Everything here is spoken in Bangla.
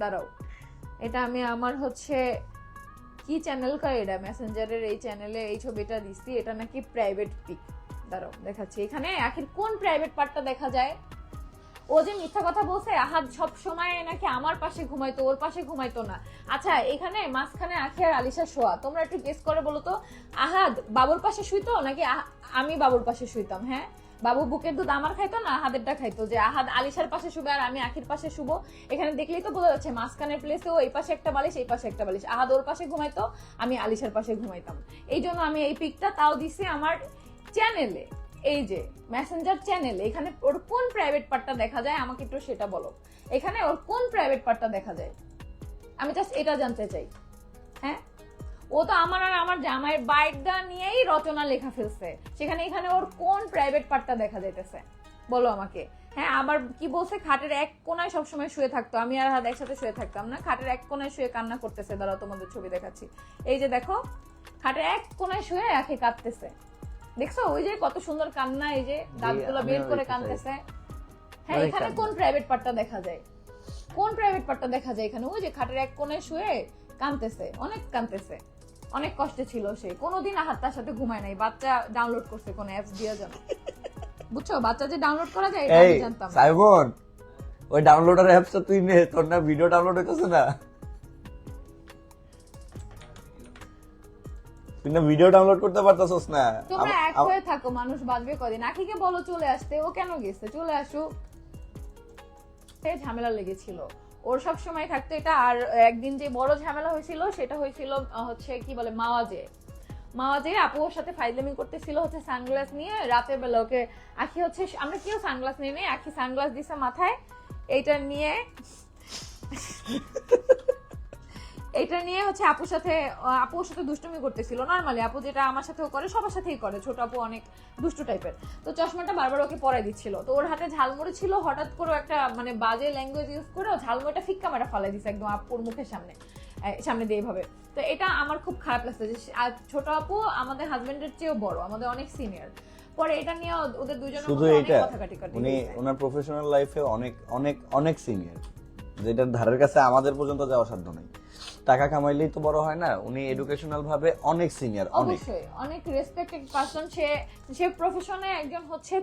দাঁড়াও। এটা আমি আমার হচ্ছে, কি চ্যানেল কয় এটা? মেসেঞ্জারের এই চ্যানেলে এই ছবিটা দিচ্ছি এটা নাকি প্রাইভেট পিক দাঁড়াও, দেখাচ্ছি। এখানে আখির কোন প্রাইভেট পার্টটা দেখা যায়? ও যে মিথ্যা কথা বলছে আহাত সব সময় নাকি আমার পাশে ঘুমাইতো, ওর পাশে ঘুমাইতো না। আচ্ছা এখানে মাঝখানে আখি আর আলিশা শোয়া। তোমরা একটু গেস করে বলো তো, আহাদ বাবুর পাশে শুইতো নাকি আমি বাবুর পাশে শুইতাম হ্যাঁ? বাবু বুকের দুধ আমার খাইতো না, আহাদেরটা খাইতো। যে আহাদ আলিশার পাশে শুবে আর আমি আখির পাশে শুবো, এখানে দেখলেই তো বোঝা যাচ্ছে মাঝখানের প্লেসে এই পাশে একটা বালিশ, এই পাশে একটা বালিশ। আহাদ ওর পাশে ঘুমাইতো, আমি আলিশার পাশে ঘুমাইতাম। এই জন্য আমি এই পিকটা তাও দিছি আমার চ্যানেলে এই যে মেসেঞ্জার চ্যানেলে এখানে ওর কোন প্রাইভেট পার্টটা দেখা যায়, আমাকে একটু সেটা বলো। এখানে ওর কোন প্রাইভেট পার্টটা দেখা যায়? আমি জাস্ট এটা জানতে চাই। হ্যাঁ? ও তো আমার আর আমার জামাইয়ের বাইকটা নিয়েই রচনা লেখা ফেলছে। সেখানে এখানে ওর কোন প্রাইভেট পার্টটা দেখা যাইতেছে? বলো আমাকে। হ্যাঁ আবার কি বলছে? খাটের এক কোনায় সবসময় শুয়ে থাকতো। আমি আর হাত একসাথে শুয়ে থাকতাম না। খাটের এক কোনায় শুয়ে কান্না করতেছে। দাঁড়াও তোমাদের ছবি দেখাচ্ছি। এই যে দেখো খাটের এক কোনায় শুয়ে একে কাঁদতেছে। দেখছ? ওই যে কত সুন্দর কান্না এই যে দাঁতগুলো বের করে কাঁদতেছে। হ্যাঁ এখানে কোন প্রাইভেট পার্টটা দেখা যায়? কোন প্রাইভেট পার্টটা দেখা যায় এখানে? ওই যে খাটের এক কোণে শুয়ে কাঁদতেছে অনেক কাঁদতেছে। অনেক কষ্টে ছিল সে। কোনোদিন আহাত তার সাথে ঘুমায় নাই। বাচ্চা ডাউনলোড করছে কোন অ্যাপস দিয়ে জানো বুঝছ? বাচ্চা যে ডাউনলোড করা যায় এটা আমি জানতাম না। সাইমন ওই ডাউনলোডার অ্যাপসটা তুই নে তোর না ভিডিও ডাউনলোড হইতেছে না। তুই না ভিডিও ডাউনলোড করতে পারতাছস না। তোমরা আম- এক আম- হয়ে থাকো মানুষ বাঁচবে কদিন। আখিকে বলো চলে আসতে। ও কেন গেছে? চলে আসুক। সে ঝামেলা লেগেছিল। ওর সব সময় থাকতো এটা, আর একদিন যে বড় ঝামেলা হয়েছিল, সেটা হয়েছিল হচ্ছে কি বলে, মাওয়াজে। মাওয়াজে আপু ওর সাথে ফাইজলামি করতেছিল, হচ্ছে সানগ্লাস নিয়ে রাতের বেলা ওকে আখি হচ্ছে, আমরা কেউ সানগ্লাস নিয়ে নেই, আখি সানগ্লাস দিছে মাথায়, এইটা নিয়ে এটা নিয়ে হচ্ছে আপুর সাথে আপুর সাথে দুষ্টুমি করতেছিল। নর্মালি আপু যেটা আমার সাথেও করে সবার সাথেই করে। ছোট আপু অনেক দুষ্টু টাইপের তো চশমাটা বারবার ওকে পরাই দিচ্ছিল। তো ওর হাতে ঝালমুড়ি ছিল হঠাৎ করে একটা মানে বাজে ল্যাঙ্গুয়েজ ইউজ করে ও ঝালমুড়িটা ফিক্কা মারা ফালাই দিচ্ছে একদম আপুর মুখের সামনে। সামনে দিয়ে এইভাবে। তো এটা আমার খুব খারাপ লাগছে যে ছোট আপু আমাদের হাজবেন্ডের চেয়েও বড় আমাদের অনেক সিনিয়র পরে এটা নিয়ে ওদের দুজনের শুধু মধ্যে অনেক কথা কাটাকাটি উনি ওনার প্রফেশনাল লাইফে অনেক অনেক অনেক সিনিয়র যেটার ধারের কাছে আমাদের পর্যন্ত যাওয়া সাধ্য নেই। টাকা কামাইলেই তো বড় হয় না, উনি এডুকেশনাল ভাবে অনেক সিনিয়র অনেক। অনেক রেসপেক্টেড পারসন সে সে প্রফেশনে একজন হচ্ছে